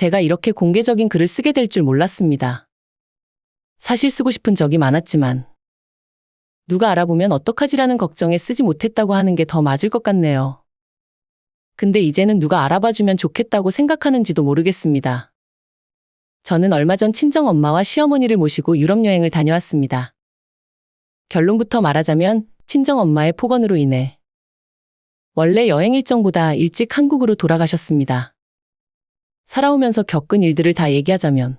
제가 이렇게 공개적인 글을 쓰게 될 줄 몰랐습니다. 사실 쓰고 싶은 적이 많았지만 누가 알아보면 어떡하지라는 걱정에 쓰지 못했다고 하는 게 더 맞을 것 같네요. 근데 이제는 누가 알아봐주면 좋겠다고 생각하는지도 모르겠습니다. 저는 얼마 전 친정 엄마와 시어머니를 모시고 유럽 여행을 다녀왔습니다. 결론부터 말하자면 친정 엄마의 폭언으로 인해 원래 여행 일정보다 일찍 한국으로 돌아가셨습니다. 살아오면서 겪은 일들을 다 얘기하자면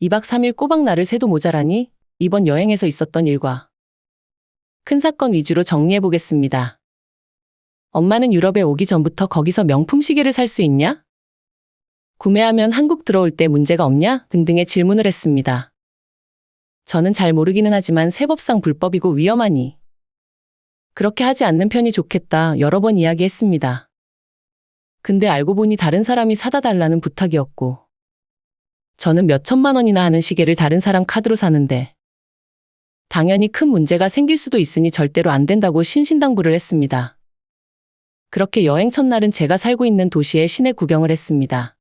2박 3일 꼬박 날을 새도 모자라니 이번 여행에서 있었던 일과 큰 사건 위주로 정리해 보겠습니다. 엄마는 유럽에 오기 전부터 거기서 명품 시계를 살 수 있냐? 구매하면 한국 들어올 때 문제가 없냐? 등등의 질문을 했습니다. 저는 잘 모르기는 하지만 세법상 불법이고 위험하니 그렇게 하지 않는 편이 좋겠다 여러 번 이야기했습니다. 근데 알고 보니 다른 사람이 사다 달라는 부탁이었고 저는 몇 천만 원이나 하는 시계를 다른 사람 카드로 사는데 당연히 큰 문제가 생길 수도 있으니 절대로 안 된다고 신신당부를 했습니다. 그렇게 여행 첫날은 제가 살고 있는 도시의 시내 구경을 했습니다.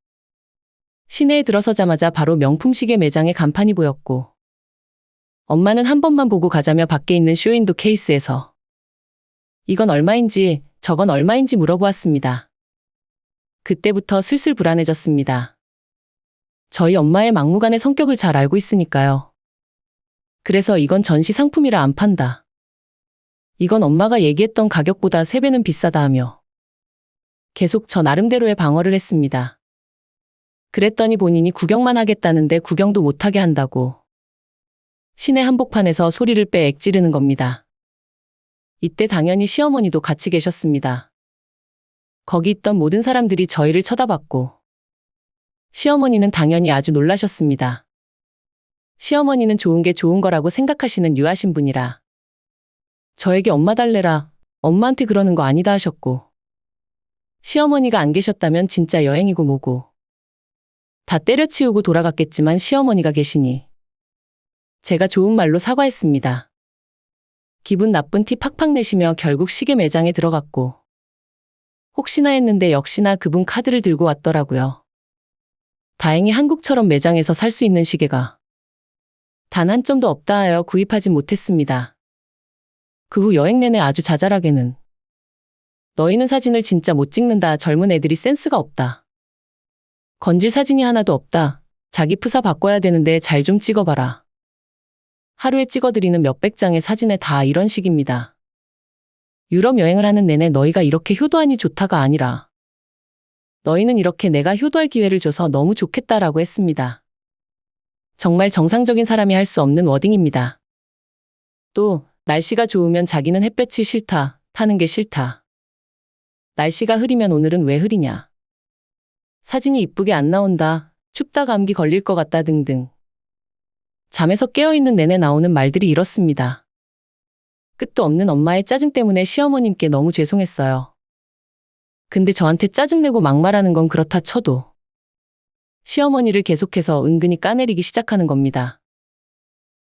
시내에 들어서자마자 바로 명품 시계 매장의 간판이 보였고 엄마는 한 번만 보고 가자며 밖에 있는 쇼윈도 케이스에서 이건 얼마인지 저건 얼마인지 물어보았습니다. 그때부터 슬슬 불안해졌습니다. 저희 엄마의 막무가내 성격을 잘 알고 있으니까요. 그래서 이건 전시 상품이라 안 판다. 이건 엄마가 얘기했던 가격보다 3배는 비싸다 하며 계속 저 나름대로의 방어를 했습니다. 그랬더니 본인이 구경만 하겠다는데 구경도 못하게 한다고. 시내 한복판에서 소리를 빼 액 지르는 겁니다. 이때 당연히 시어머니도 같이 계셨습니다. 거기 있던 모든 사람들이 저희를 쳐다봤고, 시어머니는 당연히 아주 놀라셨습니다. 시어머니는 좋은 게 좋은 거라고 생각하시는 유하신 분이라. 저에게 엄마 달래라, 엄마한테 그러는 거 아니다 하셨고, 시어머니가 안 계셨다면 진짜 여행이고 뭐고. 다 때려치우고 돌아갔겠지만 시어머니가 계시니. 제가 좋은 말로 사과했습니다. 기분 나쁜 티 팍팍 내시며 결국 시계 매장에 들어갔고. 혹시나 했는데 역시나 그분 카드를 들고 왔더라고요. 다행히 한국처럼 매장에서 살 수 있는 시계가 단 한 점도 없다 하여 구입하지 못했습니다. 그 후 여행 내내 아주 자잘하게는 너희는 사진을 진짜 못 찍는다. 젊은 애들이 센스가 없다. 건질 사진이 하나도 없다. 자기 프사 바꿔야 되는데 잘 좀 찍어봐라. 하루에 찍어드리는 몇백 장의 사진에 다 이런 식입니다. 유럽 여행을 하는 내내 너희가 이렇게 효도하니 좋다가 아니라 너희는 이렇게 내가 효도할 기회를 줘서 너무 좋겠다라고 했습니다. 정말 정상적인 사람이 할 수 없는 워딩입니다. 또 날씨가 좋으면 자기는 햇볕이 싫다, 타는 게 싫다. 날씨가 흐리면 오늘은 왜 흐리냐. 사진이 이쁘게 안 나온다, 춥다 감기 걸릴 것 같다 등등. 잠에서 깨어있는 내내 나오는 말들이 이렇습니다. 끝도 없는 엄마의 짜증 때문에 시어머님께 너무 죄송했어요. 근데 저한테 짜증내고 막말하는 건 그렇다 쳐도 시어머니를 계속해서 은근히 까내리기 시작하는 겁니다.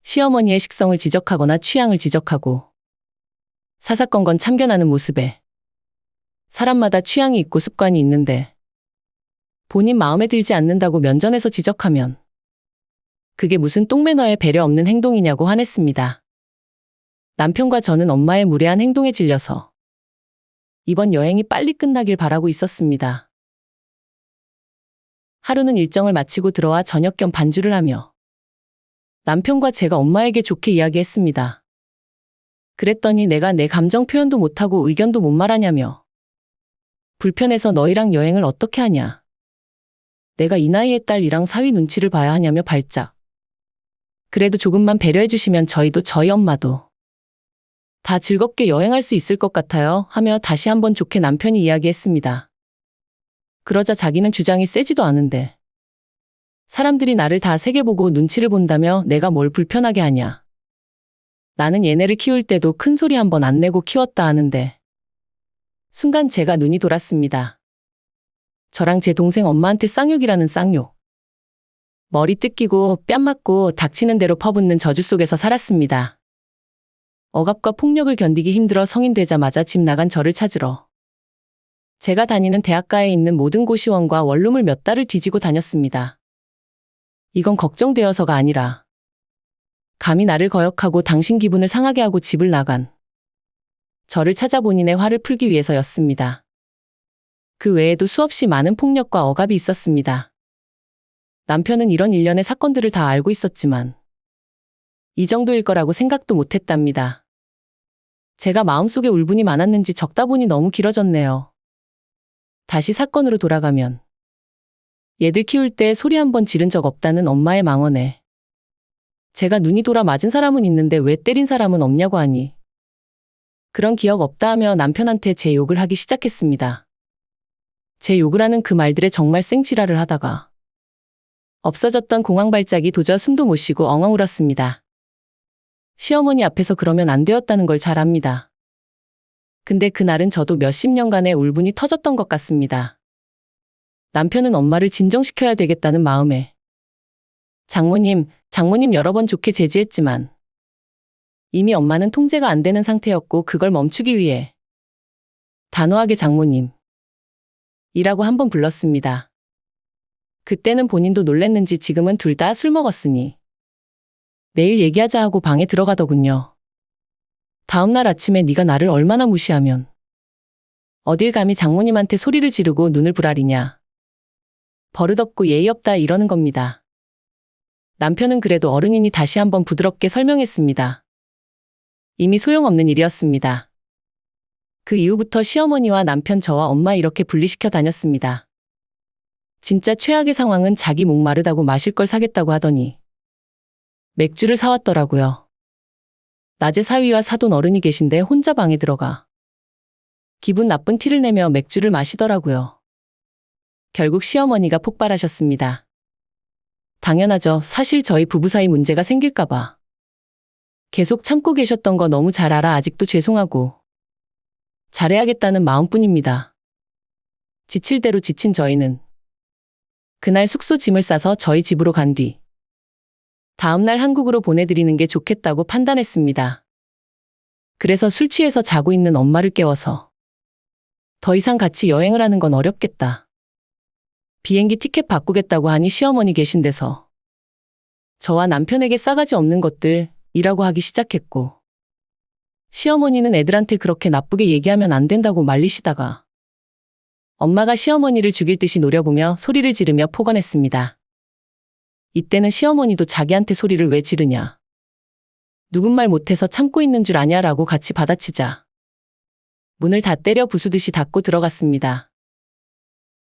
시어머니의 식성을 지적하거나 취향을 지적하고 사사건건 참견하는 모습에 사람마다 취향이 있고 습관이 있는데 본인 마음에 들지 않는다고 면전에서 지적하면 그게 무슨 똥매너에 배려 없는 행동이냐고 화냈습니다. 남편과 저는 엄마의 무례한 행동에 질려서 이번 여행이 빨리 끝나길 바라고 있었습니다. 하루는 일정을 마치고 들어와 저녁 겸 반주를 하며 남편과 제가 엄마에게 좋게 이야기했습니다. 그랬더니 내가 내 감정 표현도 못하고 의견도 못 말하냐며 불편해서 너희랑 여행을 어떻게 하냐. 내가 이 나이에 딸이랑 사위 눈치를 봐야 하냐며 발작. 그래도 조금만 배려해 주시면 저희도 저희 엄마도 다 즐겁게 여행할 수 있을 것 같아요 하며 다시 한번 좋게 남편이 이야기했습니다. 그러자 자기는 주장이 세지도 않은데 사람들이 나를 다 세게 보고 눈치를 본다며 내가 뭘 불편하게 하냐. 나는 얘네를 키울 때도 큰 소리 한 번 안 내고 키웠다 하는데 순간 제가 눈이 돌았습니다. 저랑 제 동생 엄마한테 쌍욕이라는 쌍욕. 머리 뜯기고 뺨 맞고 닥치는 대로 퍼붓는 저주 속에서 살았습니다. 억압과 폭력을 견디기 힘들어 성인 되자마자 집 나간 저를 찾으러 제가 다니는 대학가에 있는 모든 고시원과 원룸을 몇 달을 뒤지고 다녔습니다. 이건 걱정되어서가 아니라 감히 나를 거역하고 당신 기분을 상하게 하고 집을 나간 저를 찾아 본인의 화를 풀기 위해서였습니다. 그 외에도 수없이 많은 폭력과 억압이 있었습니다. 남편은 이런 일련의 사건들을 다 알고 있었지만 이 정도일 거라고 생각도 못 했답니다. 제가 마음속에 울분이 많았는지 적다 보니 너무 길어졌네요. 다시 사건으로 돌아가면 얘들 키울 때 소리 한 번 지른 적 없다는 엄마의 망언에 제가 눈이 돌아 맞은 사람은 있는데 왜 때린 사람은 없냐고 하니 그런 기억 없다 하며 남편한테 제 욕을 하기 시작했습니다. 제 욕을 하는 그 말들에 정말 생지랄을 하다가 없어졌던 공황 발작이 도저 숨도 못 쉬고 엉엉 울었습니다. 시어머니 앞에서 그러면 안 되었다는 걸 잘 압니다. 근데 그날은 저도 몇십 년간의 울분이 터졌던 것 같습니다. 남편은 엄마를 진정시켜야 되겠다는 마음에 장모님, 장모님 여러 번 좋게 제지했지만 이미 엄마는 통제가 안 되는 상태였고 그걸 멈추기 위해 단호하게 장모님 이라고 한 번 불렀습니다. 그때는 본인도 놀랬는지 지금은 둘 다 술 먹었으니 내일 얘기하자 하고 방에 들어가더군요. 다음날 아침에 네가 나를 얼마나 무시하면 어딜 감히 장모님한테 소리를 지르고 눈을 부라리냐. 버릇없고 예의 없다 이러는 겁니다. 남편은 그래도 어른이니 다시 한번 부드럽게 설명했습니다. 이미 소용없는 일이었습니다. 그 이후부터 시어머니와 남편 저와 엄마 이렇게 분리시켜 다녔습니다. 진짜 최악의 상황은 자기 목마르다고 마실 걸 사겠다고 하더니 맥주를 사왔더라고요. 낮에 사위와 사돈 어른이 계신데 혼자 방에 들어가 기분 나쁜 티를 내며 맥주를 마시더라고요. 결국 시어머니가 폭발하셨습니다. 당연하죠. 사실 저희 부부 사이 문제가 생길까봐. 계속 참고 계셨던 거 너무 잘 알아 아직도 죄송하고 잘해야겠다는 마음뿐입니다. 지칠 대로 지친 저희는 그날 숙소 짐을 싸서 저희 집으로 간 뒤 다음날 한국으로 보내드리는 게 좋겠다고 판단했습니다. 그래서 술 취해서 자고 있는 엄마를 깨워서 더 이상 같이 여행을 하는 건 어렵겠다. 비행기 티켓 바꾸겠다고 하니 시어머니 계신 데서 저와 남편에게 싸가지 없는 것들이라고 하기 시작했고 시어머니는 애들한테 그렇게 나쁘게 얘기하면 안 된다고 말리시다가 엄마가 시어머니를 죽일 듯이 노려보며 소리를 지르며 폭언했습니다. 이때는 시어머니도 자기한테 소리를 왜 지르냐. 누군 말 못해서 참고 있는 줄 아냐라고 같이 받아치자. 문을 다 때려 부수듯이 닫고 들어갔습니다.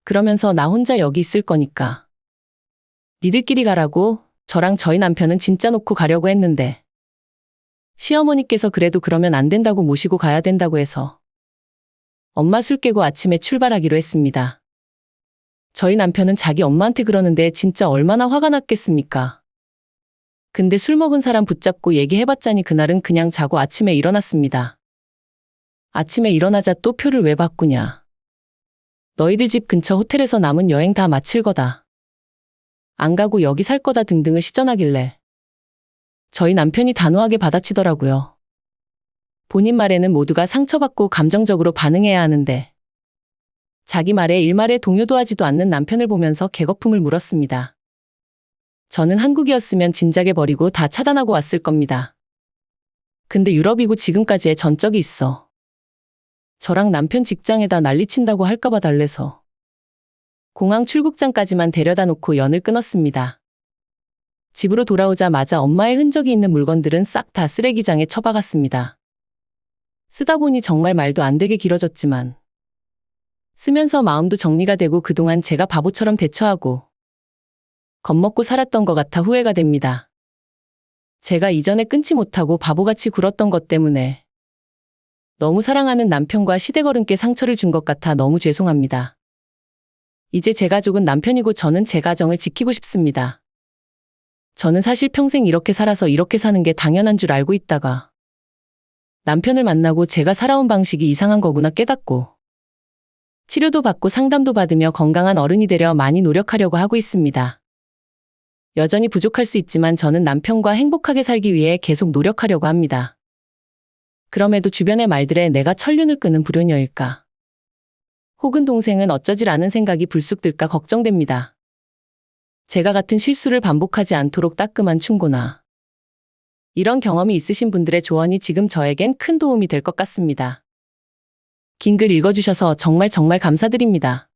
그러면서 나 혼자 여기 있을 거니까. 니들끼리 가라고 저랑 저희 남편은 진짜 놓고 가려고 했는데. 시어머니께서 그래도 그러면 안 된다고 모시고 가야 된다고 해서. 엄마 술 깨고 아침에 출발하기로 했습니다. 저희 남편은 자기 엄마한테 그러는데 진짜 얼마나 화가 났겠습니까? 근데 술 먹은 사람 붙잡고 얘기해봤자니 그날은 그냥 자고 아침에 일어났습니다. 아침에 일어나자 또 표를 왜 바꾸냐. 너희들 집 근처 호텔에서 남은 여행 다 마칠 거다. 안 가고 여기 살 거다 등등을 시전하길래 저희 남편이 단호하게 받아치더라고요. 본인 말에는 모두가 상처받고 감정적으로 반응해야 하는데 자기 말에 일말에 동요도 하지도 않는 남편을 보면서 개거품을 물었습니다. 저는 한국이었으면 진작에 버리고 다 차단하고 왔을 겁니다. 근데 유럽이고 지금까지의 전적이 있어. 저랑 남편 직장에다 난리친다고 할까봐 달래서. 공항 출국장까지만 데려다 놓고 연을 끊었습니다. 집으로 돌아오자마자 엄마의 흔적이 있는 물건들은 싹 다 쓰레기장에 처박았습니다. 쓰다 보니 정말 말도 안 되게 길어졌지만 쓰면서 마음도 정리가 되고 그동안 제가 바보처럼 대처하고 겁먹고 살았던 것 같아 후회가 됩니다. 제가 이전에 끊지 못하고 바보같이 굴었던 것 때문에 너무 사랑하는 남편과 시대걸음께 상처를 준 것 같아 너무 죄송합니다. 이제 제 가족은 남편이고 저는 제 가정을 지키고 싶습니다. 저는 사실 평생 이렇게 살아서 이렇게 사는 게 당연한 줄 알고 있다가 남편을 만나고 제가 살아온 방식이 이상한 거구나 깨닫고 치료도 받고 상담도 받으며 건강한 어른이 되려 많이 노력하려고 하고 있습니다. 여전히 부족할 수 있지만 저는 남편과 행복하게 살기 위해 계속 노력하려고 합니다. 그럼에도 주변의 말들에 내가 천륜을 끄는 불효녀일까? 혹은 동생은 어쩌지라는 생각이 불쑥 들까 걱정됩니다. 제가 같은 실수를 반복하지 않도록 따끔한 충고나 이런 경험이 있으신 분들의 조언이 지금 저에겐 큰 도움이 될 것 같습니다. 긴 글 읽어주셔서 정말 정말 감사드립니다.